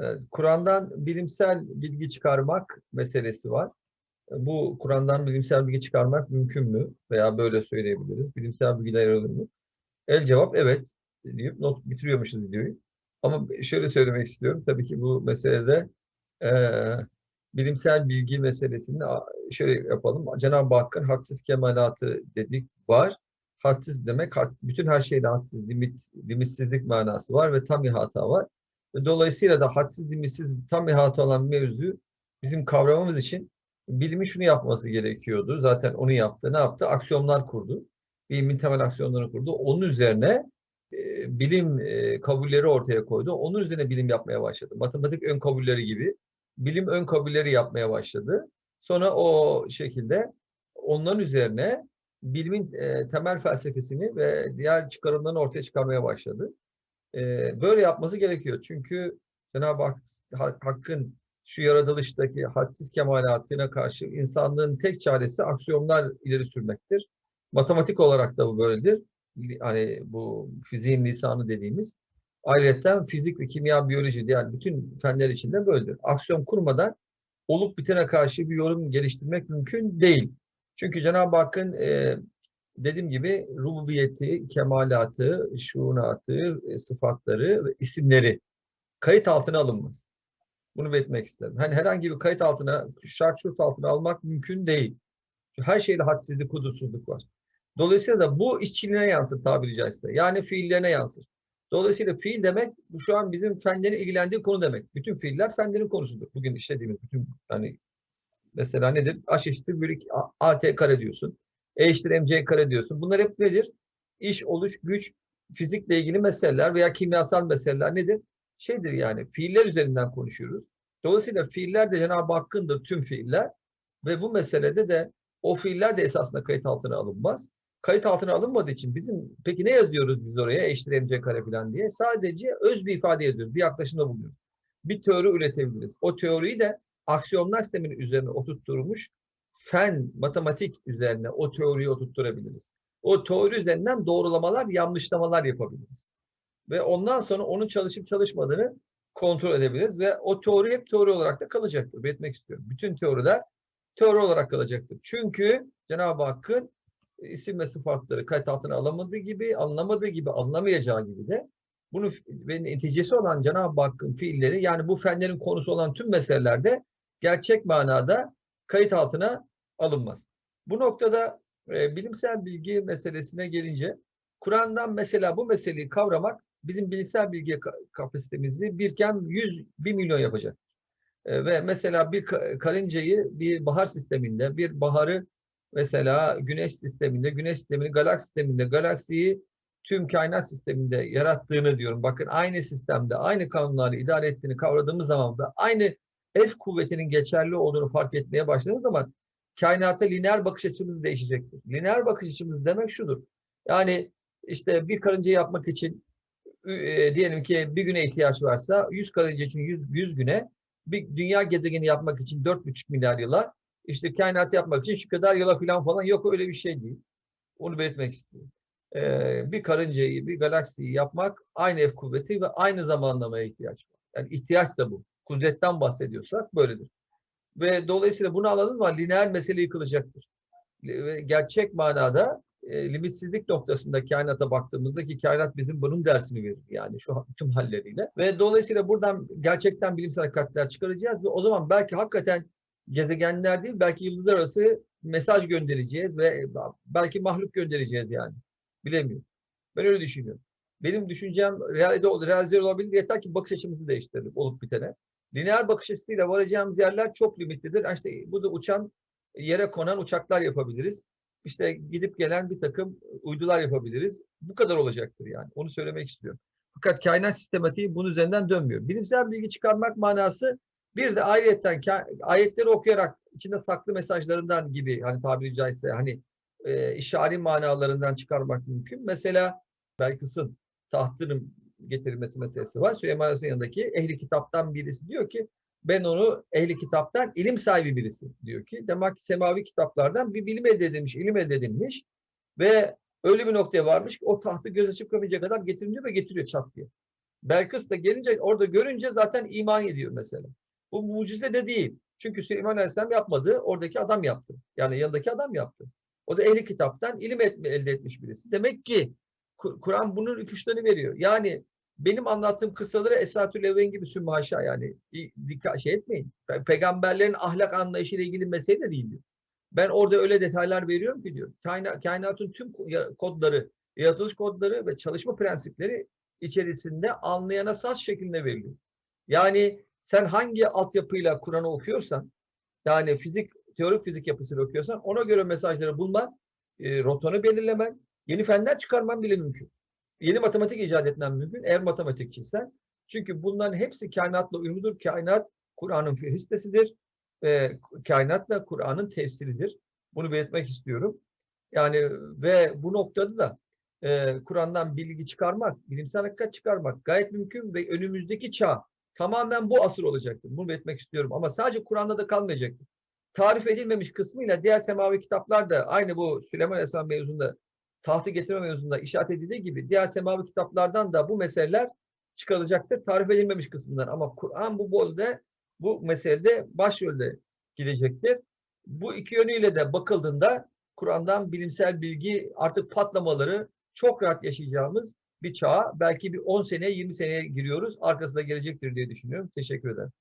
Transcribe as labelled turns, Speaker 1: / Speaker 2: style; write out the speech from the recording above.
Speaker 1: E, Kur'an'dan bilimsel bilgi çıkarmak meselesi var. E, Bu Kur'an'dan bilimsel bilgi çıkarmak mümkün mü? Veya böyle söyleyebiliriz. Bilimsel bilgiler alır mı? El cevap evet deyip not bitiriyormuşuz videoyu. Ama şöyle söylemek istiyorum. Tabii ki bu meselede e, bilimsel bilgi meselesini şöyle yapalım. Cenab-ı Hakk'ın hadsiz kemalatı dedik var. Hadsiz demek bütün her şeyde hadsiz, limit, limitsizlik manası var ve tam ihata var. Dolayısıyla da hadsiz, limitsiz, tam ihata olan mevzu bizim kavramamız için bilimin şunu yapması gerekiyordu. Zaten onu yaptı. Ne yaptı? Aksiyonlar kurdu. Bilimin temel aksiyonlarını kurdu. Onun üzerine e, bilim e, kabulleri ortaya koydu. Onun üzerine bilim yapmaya başladı. Matematik ön kabulleri gibi bilim ön kabulleri yapmaya başladı. Sonra o şekilde onların üzerine bilimin e, temel felsefesini ve diğer çıkarımlarını ortaya çıkarmaya başladı. E, böyle yapması gerekiyor. Çünkü Cenab-ı Hak, Hak- Hakk'ın şu yaratılıştaki hadsiz kemalatına karşı insanlığın tek çaresi aksiyonlar ileri sürmektir. Matematik olarak da bu böyledir. Hani bu fiziğin lisanı dediğimiz. Ayrıca fizik ve kimya, biyoloji diğer bütün fenler içinde böyledir. Aksiyon kurmadan olup bitene karşı bir yorum geliştirmek mümkün değil. Çünkü Cenab-ı Hakk'ın e, dediğim gibi rububiyeti, kemalatı, şuunatı, e, sıfatları ve isimleri kayıt altına alınmaz. Bunu belirtmek isterim. Hani herhangi bir kayıt altına, şart şurt altına almak mümkün değil. Her şeyde hadsizlik, hudutsuzluk var. Dolayısıyla da bu işçiliğine yansır tabiri caizse. Yani fiillerine yansır. Dolayısıyla fiil demek şu an bizim fenlerin ilgilendiği konu demek. Bütün fiiller fenlerin konusudur. Bugün işlediğimiz bütün hani mesela nedir? H eşittir bölü A- AT kare diyorsun. E eşittir MC kare diyorsun. Bunlar hep nedir? İş, oluş, güç, fizikle ilgili meseleler veya kimyasal meseleler nedir? Şeydir yani fiiller üzerinden konuşuyoruz. Dolayısıyla fiiller de Cenab-ı Hakk'ındır tüm fiiller ve bu meselede de o fiiller de esasında kayıt altına alınmaz. Kayıt altına alınmadığı için bizim peki ne yazıyoruz biz oraya eşittir MC kare falan diye? Sadece öz bir ifade yazıyoruz. Bir yaklaşımda bulunuyoruz. Bir teori üretebiliriz. O teoriyi de aksiyonlar sisteminin üzerine oturtturmuş fen, matematik üzerine o teoriyi oturtturabiliriz. O teori üzerinden doğrulamalar, yanlışlamalar yapabiliriz. Ve ondan sonra onun çalışıp çalışmadığını kontrol edebiliriz ve o teori hep teori olarak da kalacaktır. Belirtmek istiyorum. Bütün teoriler teori olarak kalacaktır. Çünkü Cenab-ı Hakk'ın isim ve sıfatları kayıt altına alamadığı gibi, anlamadığı gibi, anlamayacağı gibi de bunu ve neticesi olan Cenab-ı Hakk'ın fiilleri yani bu fenlerin konusu olan tüm meselelerde gerçek manada kayıt altına alınmaz. Bu noktada e, bilimsel bilgi meselesine gelince Kur'an'dan mesela bu meseleyi kavramak bizim bilimsel bilgi ka- kapasitemizi birken 100 1 milyon yapacak. E, ve mesela bir ka- karıncayı bir bahar sisteminde, bir baharı mesela güneş sisteminde, güneş sistemini galaksi sisteminde, galaksiyi tüm kainat sisteminde yarattığını diyorum. Bakın aynı sistemde, aynı kanunlarla idare ettiğini kavradığımız zaman da aynı F kuvvetinin geçerli olduğunu fark etmeye başladığımız zaman kainata lineer bakış açımız değişecektir. Lineer bakış açımız demek şudur. Yani işte bir karınca yapmak için e, diyelim ki bir güne ihtiyaç varsa 100 karınca için 100, 100 güne bir dünya gezegeni yapmak için 4,5 milyar yıla işte kainat yapmak için şu kadar yıla falan falan yok öyle bir şey değil. Onu belirtmek istiyorum. Ee, bir karıncayı, bir galaksiyi yapmak aynı F kuvveti ve aynı zamanlamaya ihtiyaç var. Yani ihtiyaçsa bu. Kudretten bahsediyorsak böyledir. Ve dolayısıyla bunu alalım ama lineer mesele yıkılacaktır. Gerçek manada e, limitsizlik noktasında kainata baktığımızda ki kainat bizim bunun dersini verir yani şu tüm halleriyle. Ve dolayısıyla buradan gerçekten bilimsel hakikatler çıkaracağız ve o zaman belki hakikaten gezegenler değil belki yıldızlar arası mesaj göndereceğiz ve belki mahluk göndereceğiz yani. Bilemiyorum. Ben öyle düşünüyorum. Benim düşüncem realite, realize olabilir yeter ki bakış açımızı değiştirelim olup bitene. Lineer bakış açısıyla varacağımız yerler çok limitlidir. İşte bu da uçan, yere konan uçaklar yapabiliriz. İşte gidip gelen bir takım uydular yapabiliriz. Bu kadar olacaktır yani. Onu söylemek istiyorum. Fakat kainat sistematiği bunun üzerinden dönmüyor. Bilimsel bilgi çıkarmak manası bir de ayetten ayetleri okuyarak içinde saklı mesajlarından gibi hani tabiri caizse hani e, işari manalarından çıkarmak mümkün. Mesela Belkıs'ın tahtının getirilmesi meselesi var. Süleyman Aleyhisselam'ın yanındaki ehli kitaptan birisi diyor ki ben onu ehli kitaptan ilim sahibi birisi diyor ki. Demek ki semavi kitaplardan bir bilim elde edilmiş, ilim elde edilmiş ve öyle bir noktaya varmış ki o tahtı göz açıp kapayacak kadar getiriliyor ve getiriyor çat diye. Belkıs da gelince orada görünce zaten iman ediyor mesela. Bu mucize de değil. Çünkü Süleyman Aleyhisselam yapmadı. Oradaki adam yaptı. Yani yanındaki adam yaptı. O da ehli kitaptan ilim etme, elde etmiş birisi. Demek ki Kur- Kur'an bunun ipuçlarını veriyor. Yani benim anlattığım kıssaları Esatül Evven gibi sümme haşa yani dikkat şey etmeyin. Pe- Peygamberlerin ahlak anlayışıyla ilgili mesele de değil diyor. Ben orada öyle detaylar veriyorum ki diyor. Kaina- kainatın tüm kodları, yaratılış kodları ve çalışma prensipleri içerisinde anlayana saz şeklinde veriliyor. Yani sen hangi altyapıyla Kur'an'ı okuyorsan, yani fizik, teorik fizik yapısıyla okuyorsan ona göre mesajları bulman, e, rotanı belirlemen, yeni fenler çıkarman bile mümkün. Yeni matematik icat etmen mümkün eğer matematikçiysen. Çünkü bunların hepsi kainatla uyumludur. Kainat Kur'an'ın fihistesidir. E, kainat da Kur'an'ın tefsiridir. Bunu belirtmek istiyorum. Yani ve bu noktada da e, Kur'an'dan bilgi çıkarmak, bilimsel hakikat çıkarmak gayet mümkün ve önümüzdeki çağ tamamen bu asır olacaktır. Bunu belirtmek istiyorum. Ama sadece Kur'an'da da kalmayacaktır. Tarif edilmemiş kısmıyla diğer semavi kitaplar da aynı bu Süleyman Aleyhisselam mevzunda tahtı getirme mevzunda işaret edildiği gibi diğer semavi kitaplardan da bu meseleler çıkarılacaktır. Tarif edilmemiş kısmından. Ama Kur'an bu bolde bu meselede başrolde gidecektir. Bu iki yönüyle de bakıldığında Kur'an'dan bilimsel bilgi artık patlamaları çok rahat yaşayacağımız bir çağa belki bir 10 seneye 20 seneye giriyoruz. Arkasında gelecektir diye düşünüyorum. Teşekkür ederim.